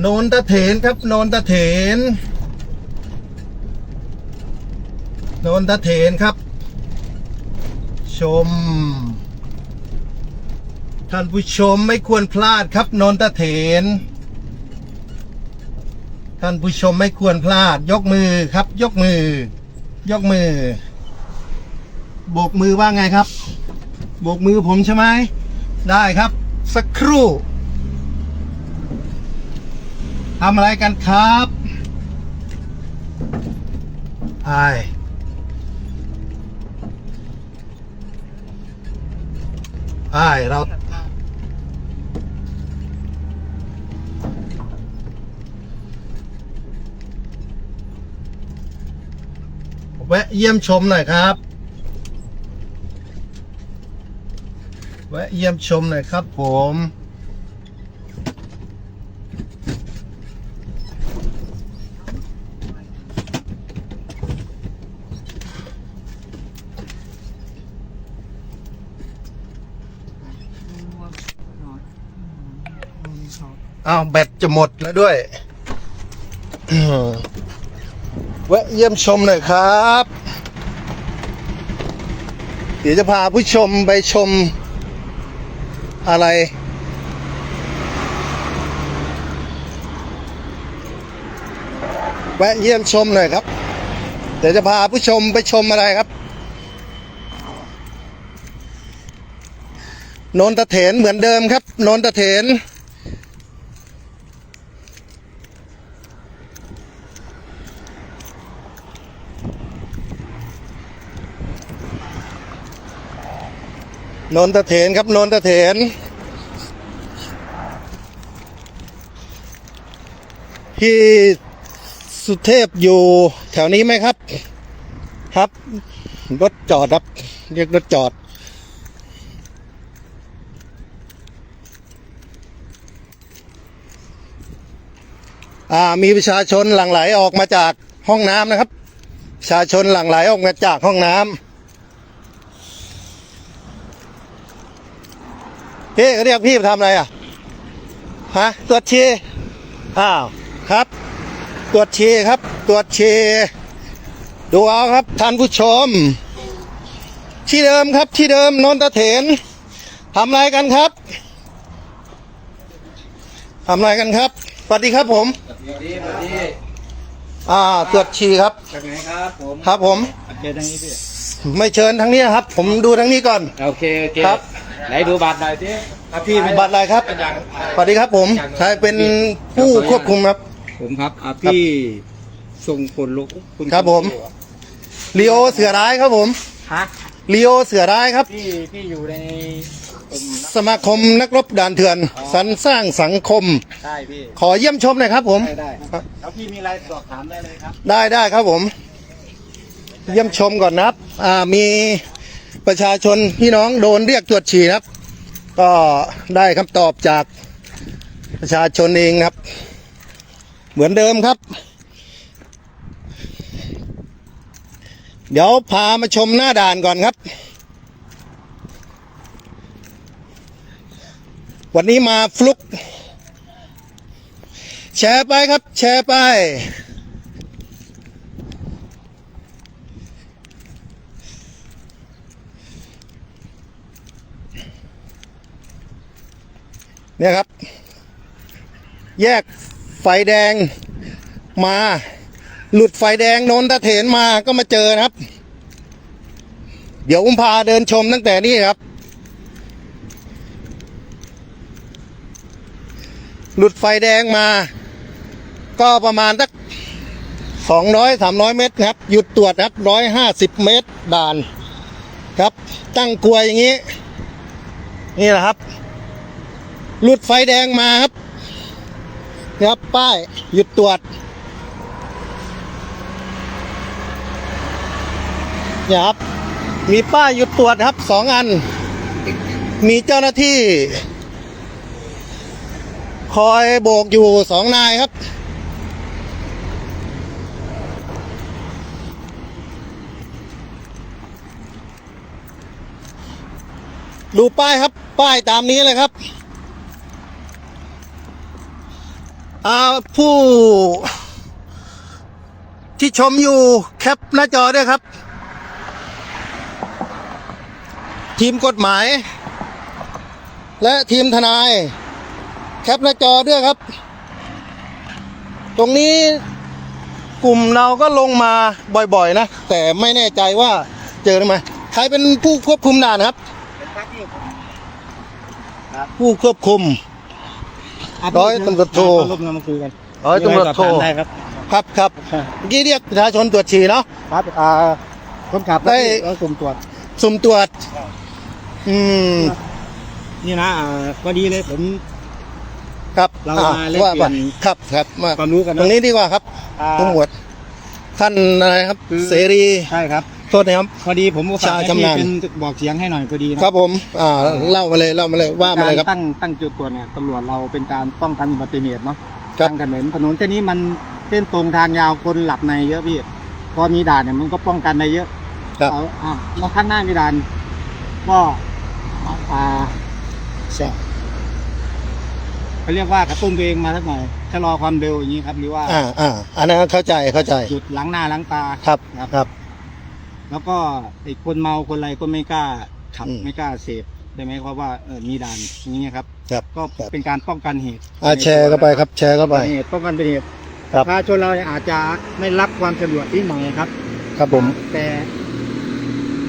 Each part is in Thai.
โนนตะเถนครับ โนนตะเถนโนนตะเถนครับ ชม ท่านผู้ชมไม่ควรพลาดครับ โนนตะเถนท่านผู้ชมไม่ควรพลาด ยกมือครับ ยกมือ ยกมือโบกมือว่าไงครับโบกมือผมใช่ไหมได้ครับ สักครู่ ทำอะไรกันครับไอไอเรา แวะเยี่ยมชมหน่อยครับ แวะเยี่ยมชมหน่อยครับผม อ้าวแบตจะหมดแล้วด้วยแวะเยี่ยมชมหน่อยครับ เดี๋ยวจะพาผู้ชมไปชมอะไร แวะเยี่ยมชมหน่อยครับ เดี๋ยวจะพาผู้ชมไปชมอะไรครับ นนตะเถนเหมือนเดิมครับ นนตะเถน นนตะเถนครับนนตะเถนพี่สุเทพอยู่แถวนี้ไหมครับ ครับ รถจอดครับ เรียกรถจอด อ่ามีประชาชนหลั่งไหลออกมาจากห้องน้ำนะครับ ประชาชนหลั่งไหลออกมาจากห้องน้ำ พี่เขาเรียกพี่ไปทำอะไรอะฮะตรวจชีอ้าวครับ ตรวจชีครับ ตรวจชีดูเอาครับท่านผู้ชม ที่เดิมครับที่เดิมนนทเถนทำอะไรกันครับทำอะไรกันครับสวัสดีครับผมดีดีอ่าตรวจชีครับจากไหนครับผมครับผมเชิญทางนี้พี่ไม่เชิญทางนี้นะครับ ผมดูทางนี้ก่อน โอเคโอเคครับ ไหนดูบัตรหน่อยสิอะพี่เป็นบัตรอะไรครับสวัสดีครับผมใครเป็นผู้ควบคุมครับ ผมครับอะพี่ทรงพลลุกคุณครับผมลีโอเสือร้ายครับผมฮะลีโอเสือร้ายครับ พี่พี่อยู่ในกลุ่มสมาคมนักรบด่านเถื่อนสรรสร้างสังคม ได้พี่ขอเยี่ยมชมหน่อยครับผม ได้ได้ครับ แล้วพี่มีอะไรสอบถามได้เลยครับ ได้ได้ครับผม เยี่ยมชมก่อนนะครับ อ่ามี ประชาชนพี่น้องโดนเรียกตรวจฉี่นะครับ ก็ได้คำตอบจากประชาชนเองครับ เหมือนเดิมครับ เดี๋ยวพามาชมหน้าด่านก่อนครับ วันนี้มาฟลุก แชร์ไปครับ แชร์ไป เนี่ยครับ แยกไฟแดงมา หลุดไฟแดงนนทเถนมาก็มาเจอนะครับ เดี๋ยวผมพาเดินชมตั้งแต่นี้ครับ หลุดไฟแดงมา ก็ประมาณสักสองร้อยสามร้อยเมตรครับ หยุดตรวจครับร้อยห้าสิบเมตรด่าน ครับ ตั้งกลวยอย่างนี้ นี่แหละครับ หลุดไฟแดงมาครับนี่ครับป้ายหยุดตรวจเนี่ยครับ มีป้ายหยุดตรวจครับสองอัน มีเจ้าหน้าที่ คอยโบกอยู่สองนายครับ ดูป้ายครับ ป้ายตามนี้เลยครับ อ่า ผู้ที่ชมอยู่แคปหน้าจอด้วยครับ ทีมกฎหมาย และทีมทนาย แคปหน้าจอด้วยครับ ตรงนี้กลุ่มเราก็ลงมาบ่อยๆนะ แต่ไม่แน่ใจว่าเจอหรือไม่ใครเป็นผู้ควบคุมด่านครับ ผู้ควบคุม ร้อยตำรวจโทลงมาคุยกันร้อยตำรวจโทได้ครับ ครับครับเมื่อกี้เรียกประชาชนตรวจฉี่เนาะครับอ่าคนขับได้แล้วกลุ่มตรวจสุ่มตรวจ อืมนี่นะอ่าพอดีเลยผมครับเราอ่มาแลกว่าเปลี่ยนไปครับครับมาความรู้กันตรงนี้ดีกว่าครับอ่าตำรวจท่านอะไรครับคือเสรีใช่ครับ โทษนะครับ พอดีผมก็ฝากให้ชาชำนาญพี่เป็นบอกเสียงให้หน่อยพอดีนะครับผมอ่าเล่ามาเลยเล่ามาเลยว่ามาเลยครับ ตั้งตั้งจุดตรวจเนี่ยตำรวจเราเป็นการป้องกันอุบัติเหตุเนาะครับ ทางถนนถนนเส้นนี้มันเส้นตรงทางยาวคนหลับในเยอะพี่พอมีด่านเนี่ยมันก็ป้องกันได้เยอะครับเอาอะแล้วข้างหน้ามีด่านก็อ่าใช่เขาเรียกว่ากระตุ้นตัวเองมาสักหน่อยชะลอความเร็วอย่างนี้ครับหรือว่าอ่าอ่าอันนั้นเข้าใจเข้าใจหยุดล้างหน้าล้างตาครับครับ ครับ แล้วก็ไอ้คนเมาคนอะไรก็ไม่กล้าขับ อืมไม่กล้าเสพได้ไหมเพราะว่าเออมีด่านอย่างนี้ยครับ ครับก็ครับ เป็นการป้องกันเหตุอ่าแชร์เข้าไปครับ แชร์เข้าไป เหตุป้องกันเป็นเหตุครับ ประชาชนเราเนี่ยอาจจะไม่รับความสะดวกที่หน่อยครับ ครับผม แต่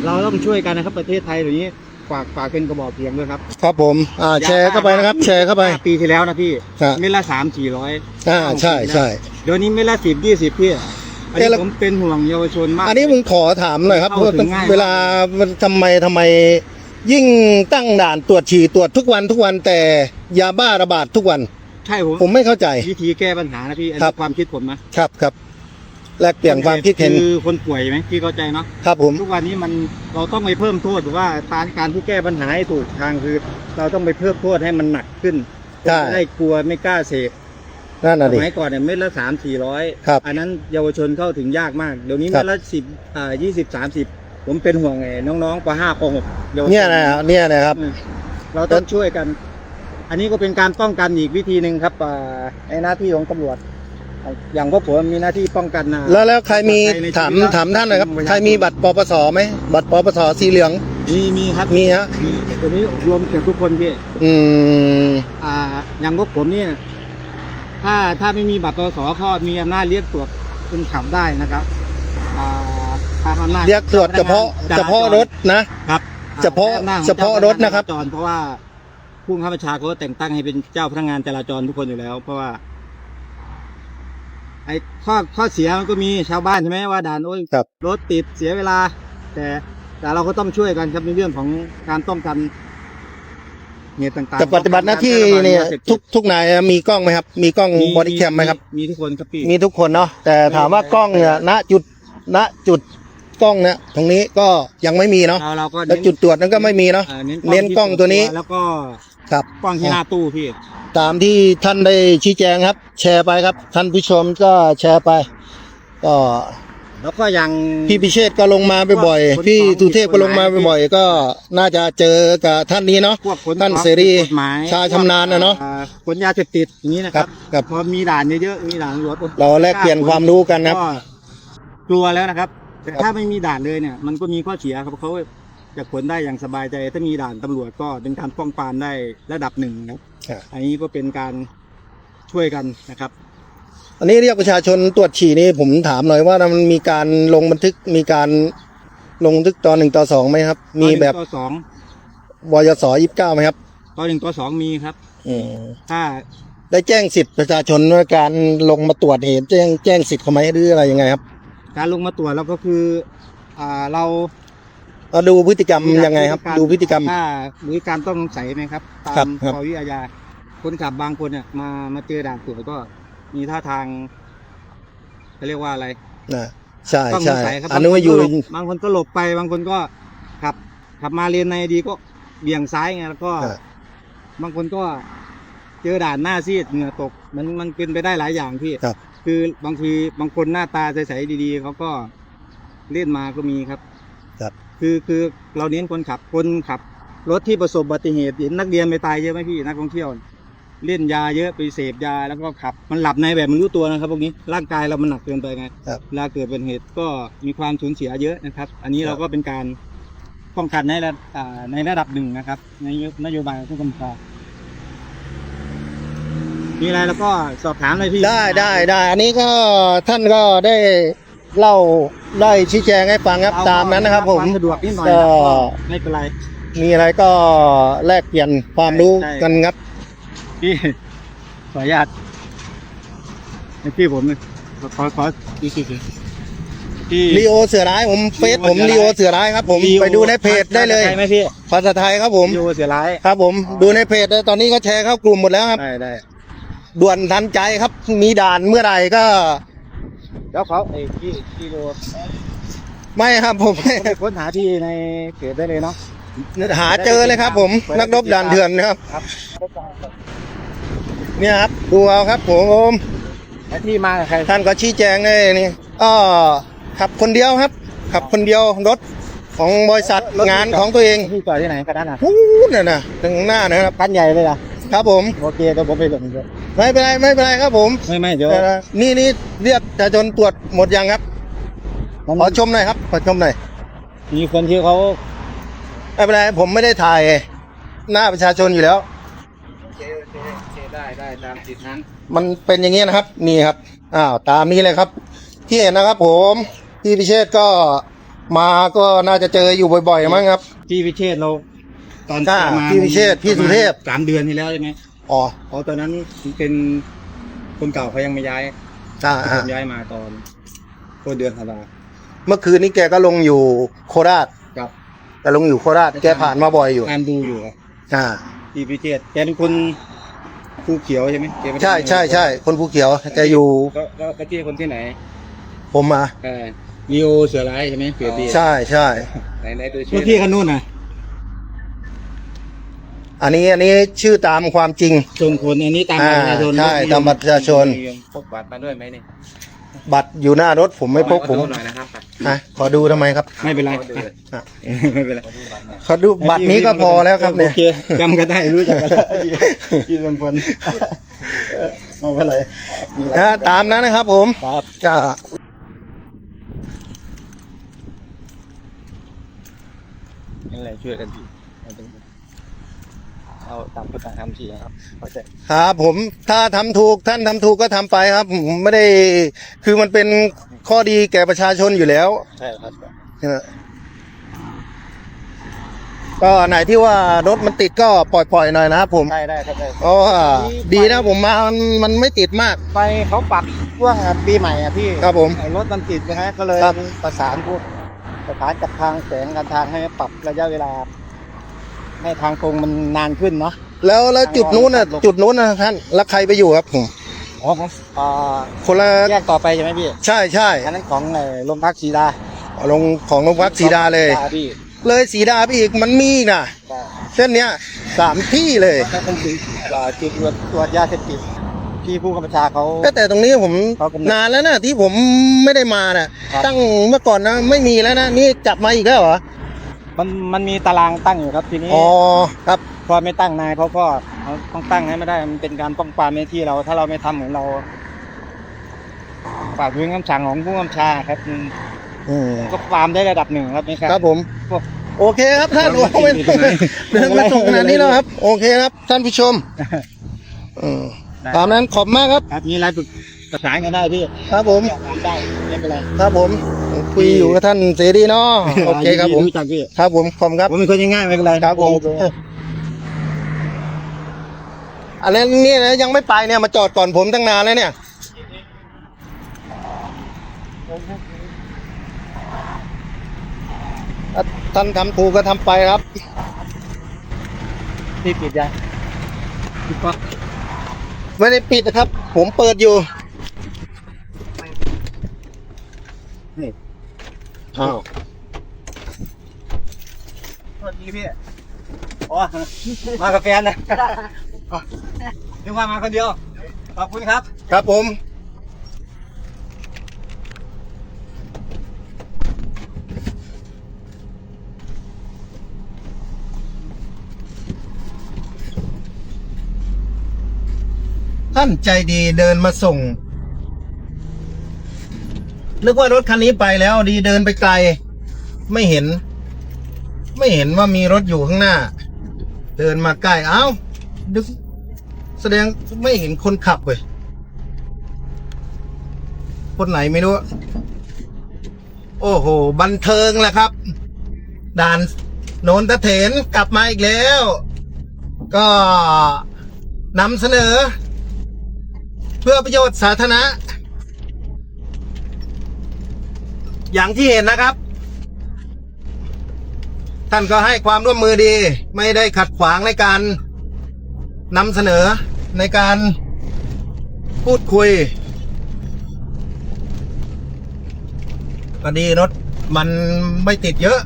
เราต้องช่วยกันนะครับ ประเทศไทยอย่างนี้ฝากฝากเป็นกระบอกเสียงด้วยครับครับผม อ่า แชร์เข้าไปนะครับ แชร์เข้าไปห้ปีที่แล้วนะพี่ครับเม็ดละสามสี่ร้อยอ่าใช่ใช่เดี๋ยวนี้เม็ดละสิบยี่สิบพี่ อันนี้เอ๊ะแล้วผมเป็นห่วงเยาวชนมาก อันนี้ผมขอถามหน่อยครับเพเข้าราะถึงง่าย เวลามันทำไมทำไม ยิ่งตั้งด่านตรวจฉี่ตรวจทุกวันทุกวันแต่ยาบ้าระบาดทุกวัน ใช่ผมผมไม่เข้าใจ วิธีแก้ปัญหานะพี่อันครันี้บ ความคิดผมนะครับครับแลกเปลี่ยนความคิดเห็นคือคนป่วยไหมพี่เข้าใจเนาะครับผม ทุกวันนี้มันเราต้องไปเพิ่มโทษหรือว่าการการที่แก้ปัญหาให้ถูกทางคือ เราต้องไปเพิ่มโทษให้มันหนักขึ้นใช่ จะได้กลัวไม่กล้าเสพ นั่นสน่ะดิ มัยก่อนเนี่ยเม็ดละสามสี่ร้อยครับอันนั้นเยาวชนเข้าถึงยากมาก เดี๋ยวนี้ครัเม็บ ดละสิบอ่ายี่สิบสามสิบผมเป็นห่วงไงน้องๆปห้าปหกเยาวชนเนี่ยนะเนี่ยนะครับ อืมเราต้องช่วยกัน อันนี้ก็เป็นการป้องกันอีกวิธีหนึ่งครับอ่าในหน้าที่ของตำรวจ อย่างพวกผมมีหน้าที่ป้องกันนะ แล้วแล้วใครมีในชีวิตถามและถามท่านหน่อยครับประชาชนใครมีบัตรปปสไหมบัตรปปสสีเหลือง มีมีครับมีฮะ มีตัวนี้รวมเกือบทุกคนพี่ อืม อ่าอย่างพวกผมเนี่ย ถ้าถ้าไม่มีบัตรปสก็มีอำนาจเรียกตรวจคนขับได้นะครับอ่าตามอำนาจเรียกตรวจเฉพาะจรเฉพาะรถนะ ครับเฉพาะอำนจของเฉพาะรถนะครับเจ้าพกงาจาจเพราะว่าผู้บังคับบัญชาเขาก็แต่งตั้งให้เป็นเจ้าพนักงานจราจรทุกคนอยู่แล้ว เพราะว่า ไอ้ข้อข้อเสียมันก็มีชาวบ้านใช่ไหมว่าด่านโอ้ยครับ รถติดเสียเวลา แต่แต่เราก็ต้องช่วยกันครับในเรื่องของการป้องกัน เหตุต่างๆจะปฏิบัติหน้าที่เนี่ยทุกทุกนายมีกล้องไหมครับ มีกล้องบอดี้แคมไหมครับ มีทุกคนครับพี่มีทุกคนเนาะแต่ถามว่ากล้องเนี่ยณจุดณจุดกล้องเนี่ยตรงนี้ก็ยังไม่มีเนาะเราเราก็แล้วจุดตรวจนั้นก็ไม่มีเนาะเอ่อเน้นกล้องตัวนี้แล้วก็ครับกล้องที่หน้าตู้พี่ตามที่ท่านได้ชี้แจงครับ แชร์ไปครับ ท่านผู้ชมก็แชร์ไปก็ แล้วก็อย่างพี่พิเชษก็ลงมาบ่อยพวกๆพี่ขนของสุเทพก็ลงมาบ่อยๆก็น่าจะเจอกับท่านนี้เนาะพวกขนท่านของเสรีผิดกฎหมายชาชำนาญนะเนาะ อ่ขนยาเสพติดอย่างนี้นะคครัรับบครับ พอมีด่านเยอะๆมีด่านตำรวจเราแลกเปลี่ยนความรู้กันครับ ก็กลัวแล้วนะครับ แต่ถ้าไม่มีด่านเลยเนี่ย มันก็มีข้อเสียครับเขาจะขนได้อย่างสบายใจ ถ้ามีด่านตำรวจก็เป็นการป้องปรามได้ระดับหนึ่งครับ ครับ อันนี้ก็เป็นการช่วยกันนะครับ อันนี้เรียกประชาชนตรวจฉี่นี่ผมถามหน่อยว่ามันมีการลงบันทึกมีการลงบันทึกตอนหนึ่งต่อสองไหมครับ มีแบบต่อสองวยสยี่สิบเก้าไหมครับต่อหนึ่งต่อสองมีครับอืมถ้าได้แจ้งสิทธิประชาชนว่าการลงมาตรวจเหตุแจ้งแจ้งสิทธิ์เขาไหมหรืออะไรยังไงครับ การลงมาตรวจแล้วก็คืออ่าเราเราดูพฤติกรรมยังไงครับ ดูพฤติกรรมถ้าบริการต้องสงสัยไหมครับตาครับมครับปวิอาญาคนขับบางคนเนี่ยมามาเจอด่านตรวจก็ มีท่าทางเขาเรียกว่าอะไรนะใช่ต้องสใช่งสัยครับอันนู้นว่าอยู่ บางคนก็หลบไปบางคนก็ขับ ขับมาเลนในดีก็เบี่ยงซ้ายไงแล้วก็ครับบางคนก็เจอด่านหน้าซีดเหงื่อตก มันมันเป็นไปได้หลายอย่างพี่ ครับคือบางทีบางคนหน้าตาใสๆดีๆ เขาก็เล่นมาก็มีครับ ครับ คือคือเราเน้นคนขับคนขับ รถที่ประสบอุบัติเหตุเห็นนักเรียนไปตายเยอะไหมพี่นักท่องเที่ยว เล่นยาเยอะไปเสพยาแล้วก็ขับ มันหลับในแบบมันรู้ตัวนะครับพวกนี้ร่างกายเรามันหนักเกินไปไงครับเวลาเกิดเป็นเหตุก็มีความสูญเสียเยอะนะครับ อันนี้ครับเราก็เป็นการป้องกันในระอ่าในระดับหนึ่งนะครับ ในนโยบายของผู้กำกับมีอะไรแล้วก็สอบถามเลยพี่ได้ได้ได้อันนี้ก็ท่านก็ได้เล่าได้ชี้แจงให้ฟังครับเอตามนั้นนะครับผมวามสะดวกนิดหน่อยก็นะครับก็ไม่เป็นไร มีอะไรก็แลกเปลี่ยนความรู้ใช่กันครับ พี่ขออนุญาตให้พี่ผมขอขอขออีกทีสิพี่ ลีโอเสือร้ายผมเฟซผมลีลีโอโอเสืเสืออร้ายร้ายครับผมลีโอไปดูในเพจได้เลยใช่ไหมพี่ภาษาไทยครับผมลีโอเสือร้าย ครับผมดูในเพจได้ตอนนี้ก็แชร์เข้ากลุ่มหมดแล้วครับ ได้ได้ด่วนทันใจครับ มีด่านเมื่อไหร่ก็ แล้วเขาไอ้พี่พี่โลไม่ครับผม ไปค้นหาพี่ในเพจได้เลยเนาะ หาเจอเลยครับผม นักรบด่านเถื่อนนะครับ ครับ เนี่ยครับดูเอาครับผมแล้วพี่มากับใครท่านก็ชี้แจงเลยนี่ก็ขับคนเดียวครับ ขับคนเดียวรถของบริษัทงานของตัวเองพี่จอดที่ไหนกันนั่นน่ะพูดน่ะนะตรงหน้านะครับกันใหญ่เลยอะครับผมโอเคเดี๋ยวผมไปส่งเดี๋ยวไม่เป็นไรไม่เป็นไรครับผมไม่ไม่เดี๋ยวแต่นี่นี่เรียกประชาชนตรวจหมดยังครับมันขอชมหน่อยครับขอชมหน่อยมีคนที่เขาไม่เป็นไรผมไม่ได้ถ่ายหน้าประชาชนอยู่แล้ว โอเคโอเคโอเคได้ได้ ตามสิทธิ์นั้น มันเป็นอย่างนี้นะครับ นี่ครับอ้าวตามนี้เลยครับ ที่เห็นนะครับ ผมพี่พิเชษก็มาก็น่าจะเจออยู่บ่อยๆมั้งครับ พี่พิเชษเราตอนอ่าประมาณพี่วิเชษฐ์พี่สุเทพสามเดือนที่แล้วใช่ไหมอ๋อเพราะตอนนั้นเป็นคนเก่าเขายังไม่ย้ายอ่าผฮะมย้ายมาตอนต้นเดือนธันวาเมื่อคืนนี้แกก็ลงอยู่โคราชครับ แกลงอยู่โคราชแกผ่านมาบ่อยอยู่ตามดูอยู่ครับอ่า พี่พิเชษแกเป็นคน ภูเขียวใช่ไหมแกไม่ได้ใช่ใช่ใช่คนภูเขียวแกอยู่ก็ก็ก็ที่คนที่ไหนผมมา เออลีโอเสือร้ายใช่ไหมเสือดีใช่ใช่ไหนไหนตัวชื่อพี่กันนู่นน่ะอันนี้อันนี้ชื่อตามความจริง ชนคนอันนี้ตามบัตรประชาชนอ่าใช่ตามบัตรประชาชน พกบัตรมาด้วยไหมเนี่ย บัตรอยู่หน้ารถผมไม่พกผมขอดูหน่อยนะครับอะขอดูทำไมครับ ไม่เป็นไรอะ ไม่เป็นไรขอดูบัตรนี้ก็พอแล้วครับเนี่ย โอเคจำกันได้รู้จักกันได้พี่สมพลไม่เป็นไรนะตามนั้นนะครับผมครับก็นี่แหละช่วยกันที เอาตามกฎหมายทำทีครับเข้าใจครับผมถ้าทำถูกท่านทำถูกก็ทำไปครับผมไม่ได้คือมันเป็นข้อดีแก่ประชาชนอยู่แล้ว ใช่ครับเออก็ไหนที่ว่ารถมันติดก็ปล่อยๆหน่อยนะครับผมได้ได้ครับได้ เพราะว่าดีนะผมมามันมันไม่ติดมาก ไปเขาปรับช่วงปีใหม่อะพี่ครับผมไอ้รถมันติดนะฮะก็เลยครับ ประสานพวกประสานกับทางแสงการทางให้ปรับระยะเวลา ให้ทางตรงมันนานขึ้นเนาะ แล้วแล้วจุดนู้นน่ะจุดนู้นนะท่านแล้วใครไปอยู่ครับผมอ๋อของอ่าคนละแยกต่อไปใช่ไหมพี่ใช่ใช่อันนั้นของไอ้โรงพักศรีดาลงของโรงพักสีดาเลย พี่เลยสีดาไปอีกมันมีอีกนะเส้นเนี้ยสามที่เลยถ้าเป็นจุดอ่าจุดตรวจตรวจยาเสพติดที่ผู้กำกับชาเขาแต่แต่ตรงนี้ผมเขากำหนดนานแล้วนะที่ผมไม่ได้มาน่ะ ครับ ตั้งเมื่อก่อนนะไม่มีแล้วนะนี่จับมาอีกแล้วเหรอ มันมันมีตารางตั้งอยู่ครับทีนี้อ๋อครับ พอไม่ตั้งนายเขาก็เอาต้องตั้งให้ไม่ได้มันเป็นการป้องปรามในที่เรา ถ้าเราไม่ทำเหมือนเราฝ่าฝืนคำสั่งของผู้กำกับชาครับมันอืมก็ปรามได้ระดับหนึ่งครับนี่ครับครับผมพวกโอเคครับท่านเราโอ้ไม่ไม่ติดไม่เดินมาส่งขนาดนี้แล้วครับ โอเคครับ ท่านผู้ชมอืมได้ตามนั้นขอบมากครับ ครับมีอะไรปรึก ประสานกันได้พี่ครับผมได้ไม่เป็นไรครับผม คุยอยู่กับท่านเสรีเนาะโอเคครับผมรู้จักพี่ครับผมขอบคุณครับผมเป็นคนง่ายๆไม่เป็นไรครับผมอันนี้นี่นะยังไม่ไปเนี่ยมาจอดก่อนผมตั้งนานแล้วเนี่ยท่านทำถูกก็ทำไปครับพี่ปิดยังปิดปะไม่ได้ปิดนะครับ ผมเปิดอยู่ นี่ อ้าวสวัสดีพี่อ๋อมากับแฟนนะนึกว่ามาคนเดียว ขอบคุณครับ ครับผมานใจดีเดินมาส่ง นึกว่ารถคันนี้ไปแล้วดีเดินไปไกล ไม่เห็น ไม่เห็นว่ามีรถอยู่ข้างหน้า เดินมาใกล้เอ้าดึกแสดงไม่เห็นคนขับเว้ยคนไหนไม่รู้ โอ้โห บันเทิงแหละครับ ด่านโนนตะเถนกลับมาอีกแล้ว ก็นำเสนอ เพื่อประโยชน์สาธารณะ อย่างที่เห็นนะครับ ท่านก็ให้ความร่วมมือดี ไม่ได้ขัดขวางในการนำเสนอในการพูดคุยก็ดีรถมันไม่ติดเยอะ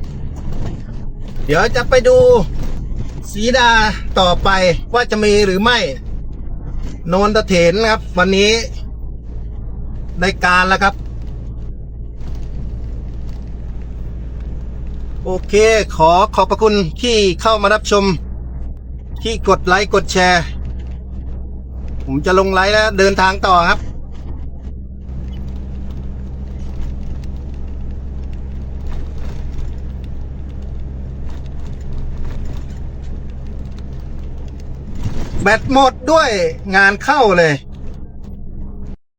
เดี๋ยวจะไปดูสีดาต่อไปว่าจะมีหรือไม่ โนนตะเถนนครับ วันนี้ ได้การแล้วครับ โอเค ขอขอบพระคุณที่เข้ามารับชม ที่กดไลค์กดแชร์ ผมจะลงไลค์แล้วเดินทางต่อครับแบตหมดด้วยงานเข้าเลย